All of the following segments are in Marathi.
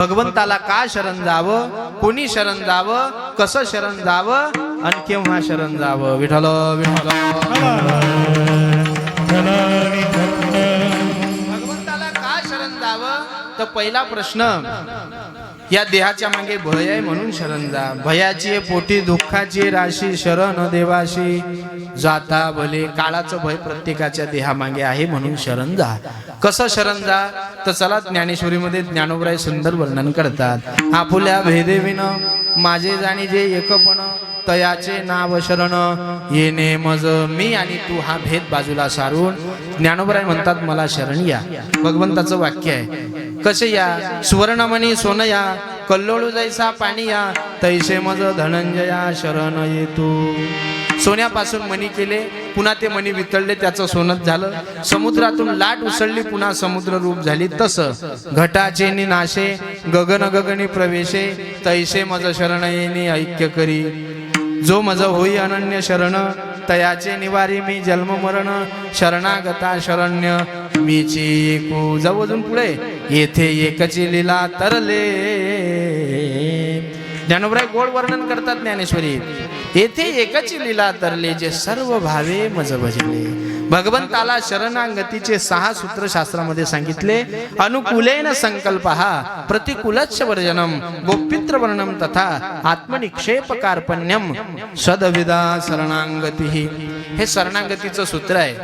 भगवंताला का शरण जावं? कोणी शरण जावं? कसं शरण जावं? आणि केव्हा शरण जावं? विठल विठल भगवंताला का शरण जावं? तर पहिला प्रश्न या देहाच्या मागे भय आहे म्हणून शरण जा. भयाची पोटी दुःखाची राशी शरण देवाशी. जाता भले काळाचं भय प्रत्येकाच्या देहामागे आहे म्हणून शरण जा. कसं शरण जा? तर चला ज्ञानेश्वरीमध्ये ज्ञानोबराय सुंदर वर्णन करतात. आपुल्या भेदेविन माझे जाणी जे एकपण तयाचे नाव शरण. येणे मज मी आणि तू हा भेद बाजूला सारून. ज्ञानोबराय म्हणतात मला शरण या. भगवंताचं वाक्य आहे कसे या? सुवर्णमणी सोन या कल्लोळू जैसा पाणी या तैसे मज धनंजया शरण येतो. सोन्यापासून मणी केले पुन्हा ते मणी वितळले त्याचं सोनच झालं. समुद्रातून लाट उसळली पुन्हा समुद्र रूप झाली. तसं घटाचे नाशे गगन गगनी प्रवेशे तैसे मज शरण येणे ऐक्य करी. जो मज होई अनन्य शरण तयाचे निवारी मी जन्म मरण. शरणागता शरण्य मीची एकू जाऊ अजून पुढे येथे एकची लीला तरले. ज्ञानोबराय गोड वर्णन करतात ज्ञानेश्वरी. येथे एकच लीला तरले जे सर्व भावे मज भजले भगवंताला शरणांगतीचे सहा सूत्र शास्त्रामध्ये सांगितले. अनुकूलेन संकल्प हा प्रतिकूलच वर्जनम गोपित्र वर्णम तथा आत्मनिक्षेप कार्पण्यम सदविदा शरणांगती. हे शरणांगतीचं सूत्र आहे.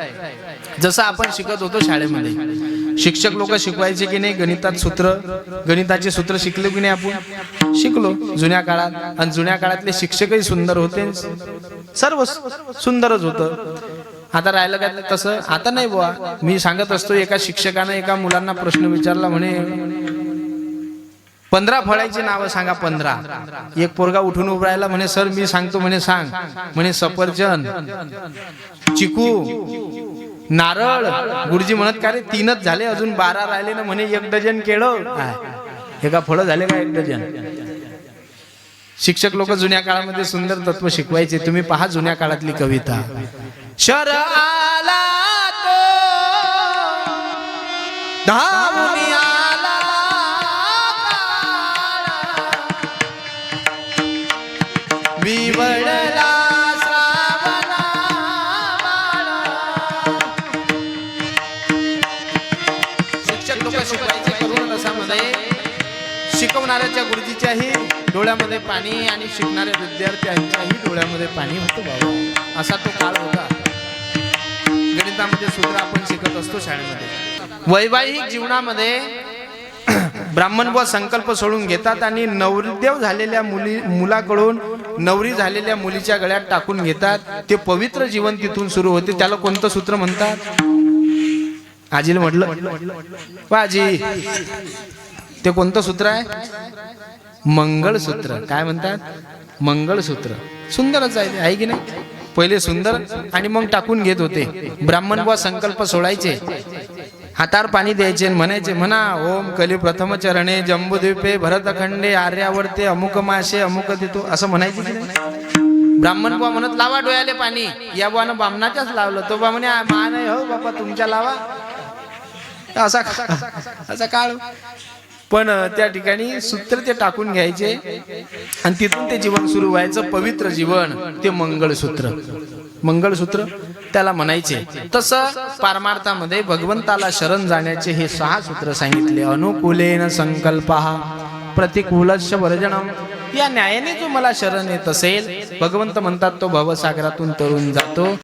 जसं आपण शिकत होतो शाळेमध्ये. शिक्षक लोक शिकवायचे की नाही? गणितात सूत्र गणिताचे सूत्र शिकलो की नाही आपण? शिकलो जुन्या काळात. आणि जुन्या काळातले शिक्षकही सुंदर होते. सर्व सुंदरच होतं. आता राहिलं काय तसं? आता नाही बुवा. मी सांगत असतो एका शिक्षकानं एका मुलांना प्रश्न विचारला म्हणे पंधरा फळाची नावं सांगा पंधरा. एक पोरगा उठून उभं राहिला म्हणे सर मी सांगतो म्हणे सांग. म्हणे सफरचंद चिकू नारळ. गुरुजी म्हणत का रे तीनच झाले अजून बारा राहिले ना? म्हणे एक डझन केळं. हे का फळं झाले का एक डझन? शिक्षक लोक जुन्या काळामध्ये सुंदर तत्व शिकवायचे. तुम्ही पहा जुन्या काळातली कविता. शर आला धावून आला शिकवायचे करुण रसामध्ये शिकवणाऱ्याच्या गुरुजीच्याही डोळ्यामध्ये पाणी आणि शिकणाऱ्या विद्यार्थ्यांच्याही डोळ्यामध्ये पाणी होतं बाबा असा तो काळ होता. गणितामध्ये सूत्र आपण शिकत असतो शाळेमध्ये. वैवाहिक जीवनामध्ये ब्राह्मण व संकल्प सोडून घेतात आणि नवरदेव झालेल्या मुली मुलाकडून नवरी झालेल्या मुलीच्या गळ्यात टाकून घेतात. ते पवित्र जीवन तिथून सुरू होते. त्याला कोणतं सूत्र म्हणतात? आजीला म्हटलं आजी ते कोणतं सूत्र आहे? मंगळसूत्र. काय म्हणतात? मंगळसूत्र. सुंदरच आहे आहे की नाही? पहिले सुंदर आणि मग टाकून घेत होते. ब्राह्मण व संकल्प सोडायचे. हातार पाणी द्यायचे म्हणायचे म्हणा ओम कली प्रथम चरणे जम्बुद्वीपे भरतखंडे आर्यावर्ते अमुक मासे अमुक देतो असं म्हणायचे ब्राह्मण बुवा म्हणत लावा डोळ्याले पाणी. या बुवानं बामणाच्याच लावलं. तो बा म्हणे "आ, हो बाबा तुमच्या लावा. असा असा काळ पण त्या ठिकाणी सूत्र ते टाकून घ्यायचे. आणि तिथून ते जीवन सुरू व्हायचं पवित्र जीवन ते मंगळसूत्र. मंगळसूत्र त्याला म्हणायचे. तसं पारमार्थामध्ये भगवंताला शरण जाण्याचे हे सहा सूत्र सांगितले. अनुकूलेन संकल्प प्रतिकूलश वर्जनम. या न्यायाने जो मला शरण येत असेल भगवंत म्हणतात तो भवसागरातून तरुण जातो.